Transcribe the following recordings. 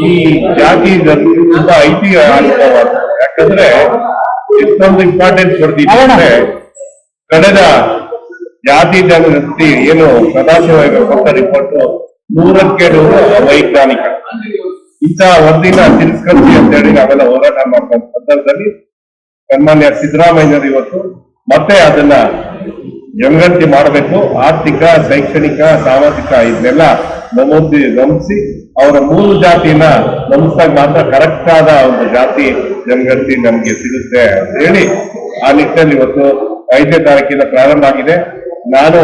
ಈ ಜಾತಿ ತುಂಬಾ ಐತಿಹಾಸಿಕವಾದ ಯಾಕಂದ್ರೆ ಎಷ್ಟೊಂದು ಇಂಪಾರ್ಟೆನ್ಸ್ ಕೊಡ್ತೀವಿ ಅಂದ್ರೆ ಕಳೆದ ಜಾತಿ ಜಾಗೃತಿ ಏನು ಸದಾಶಿವ ಕೊಟ್ಟ ರಿಪೋರ್ಟ್ ನೂರಕ್ಕೆ ನೂರು ವೈಜ್ಞಾನಿಕ. ಇಂಥ ವರದಿನ ತಿರಸ್ಕರಿಸಿ ಅಂತ ಹೇಳಿ ನಾವೆಲ್ಲ ಹೋರಾಟ ಮಾಡುವ ಸಂದರ್ಭದಲ್ಲಿ ಸನ್ಮಾನ್ಯ ಸಿದ್ದರಾಮಯ್ಯರು ಇವತ್ತು ಮತ್ತೆ ಅದನ್ನ ಜನಗಣತಿ ಮಾಡಬೇಕು. ಆರ್ಥಿಕ, ಶೈಕ್ಷಣಿಕ, ಸಾಮಾಜಿಕ ಇದನ್ನೆಲ್ಲ ನಮೂದಿ ನಮಿಸಿ ಅವರ ಮೂಲ ಜಾತಿನ ನಮಿಸ್ದಾಗ ಮಾತ್ರ ಕರೆಕ್ಟ್ ಆದ ಒಂದು ಜಾತಿ ಜನಗಣತಿ ನಮ್ಗೆ ಸಿಗುತ್ತೆ ಅಂತ ಹೇಳಿ ಆ ನಿಟ್ಟಿನಲ್ಲಿ ಇವತ್ತು ಐದನೇ ತಾರೀಕಿನ ಪ್ರಾರಂಭ ಆಗಿದೆ. ನಾನು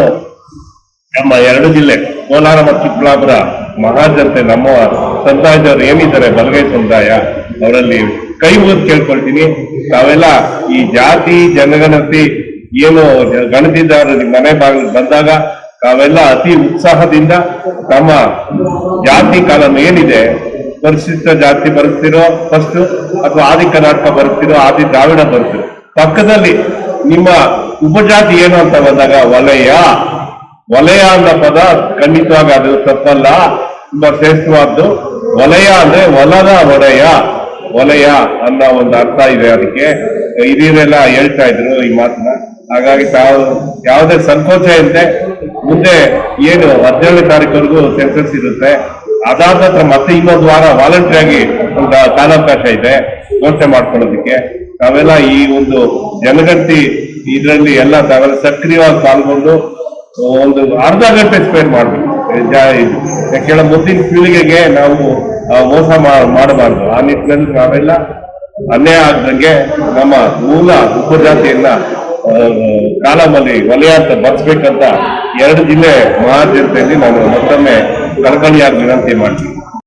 ನಮ್ಮ ಎರಡು ಜಿಲ್ಲೆ, ಕೋಲಾರ ಮತ್ತು ಚಿಕ್ಕಬಳ್ಳಾಪುರ ಮಹಾಜನತೆ ನಮ್ಮ ಸಮುದಾಯದವರು ಏನಿದ್ದಾರೆ, ಬಲಗೈ ಸಮುದಾಯ, ಅವರಲ್ಲಿ ಕೈ ಮುಗಿದು ಕೇಳ್ಕೊಳ್ತೀನಿ. ತಾವೆಲ್ಲ ಈ ಜಾತಿ, ಜನಗಣತಿ, ಏನು ಗಣತಿದಾರರು ನಿಮ್ಮ ಮನೆ ಬಾಗಿಲು ಬಂದಾಗ ತಾವೆಲ್ಲ ಅತಿ ಉತ್ಸಾಹದಿಂದ ತಮ್ಮ ಜಾತಿ ಕಾಲಂ ಏನಿದೆ ಪರಿಶಿಷ್ಟ ಜಾತಿ ಬರುತ್ತಿರೋ ಫಸ್ಟ್ ಅಥವಾ ಆದಿ ಕರ್ನಾಟಕ ಬರುತ್ತಿರೋ ಆದಿ ದ್ರಾವಿಡ ಬರುತ್ತಿರೋ. ಪಕ್ಕದಲ್ಲಿ ನಿಮ್ಮ ಉಪಜಾತಿ ಏನು ಅಂತ ಬಂದಾಗ ವಲಯ. ವಲಯ ಅನ್ನೋ ಪದ ಖಂಡಿತವಾಗಿ ಅದು ತಪ್ಪಲ್ಲ. ತುಂಬಾ ಶ್ರೇಷ್ಠವಾದ್ದು. ವಲಯ ಅಂದ್ರೆ ವಲದ ಒಡೆಯ. ವಲಯ ಅನ್ನೋ ಒಂದು ಅರ್ಥ ಇದೆ ಅದಕ್ಕೆ. ಹಿರಿಯರೆಲ್ಲ ಹೇಳ್ತಾ ಇದ್ರು ಈ ಮಾತನ್ನ. ಹಾಗಾಗಿ ತಾವು ಯಾವುದೇ ಸಂಕೋಚ ಇಲ್ಲದೆ ಮುಂದೆ ಏನು ಹದಿನೇಳನೇ ತಾರೀಕುವರೆಗೂ ಸೆನ್ಸಸ್ ಇರುತ್ತೆ. ಅದಾದ ನಂತರ ಮತ್ತೆ ಇನ್ನೊಂದು ವಾರ ವಾಲಂಟ್ರಿ ಆಗಿ ಒಂದು ಕಾಲಾವಕಾಶ ಇದೆ. ಘೋಷಣೆ ಮಾಡ್ಕೊಳ್ಳೋದಕ್ಕೆ. ತಾವೆಲ್ಲ ಈ ಒಂದು ಜನಗಣತಿ ಇದರಲ್ಲಿ ಎಲ್ಲ ತಾವೆಲ್ಲ ಸಕ್ರಿಯವಾಗಿ ಪಾಲ್ಗೊಂಡು ಒಂದು ಅರ್ಧ ಗಂಟೆ ಸ್ಪೆಂಡ್ ಮಾಡ್ಬೇಕು. ಯಾಕೆಂದ್ರೆ ಮುಂದಿನ ಪೀಳಿಗೆಗೆ ನಾವು ಮೋಸ ಮಾಡಬಾರ್ದು. ಆ ನಿಟ್ಟಿನಲ್ಲಿ ನಾವೆಲ್ಲ ಅನ್ಯಾಯ ಆಗ್ದಂಗೆ ನಮ್ಮ ಮೂಲ ಉಪಜಾತಿಯನ್ನ ಕಾಲಮಲ್ಲಿ ವಲಯ ಅಂತ ಬರ್ಸ್ಬೇಕಂತ ಎರಡು ಜಿಲ್ಲೆ ಮಹಾಜನತೆಯಲ್ಲಿ ನಾನು ಮತ್ತೊಮ್ಮೆ ಕಳಕಳಿಯಾಗಿ ವಿನಂತಿ ಮಾಡ್ತೀನಿ.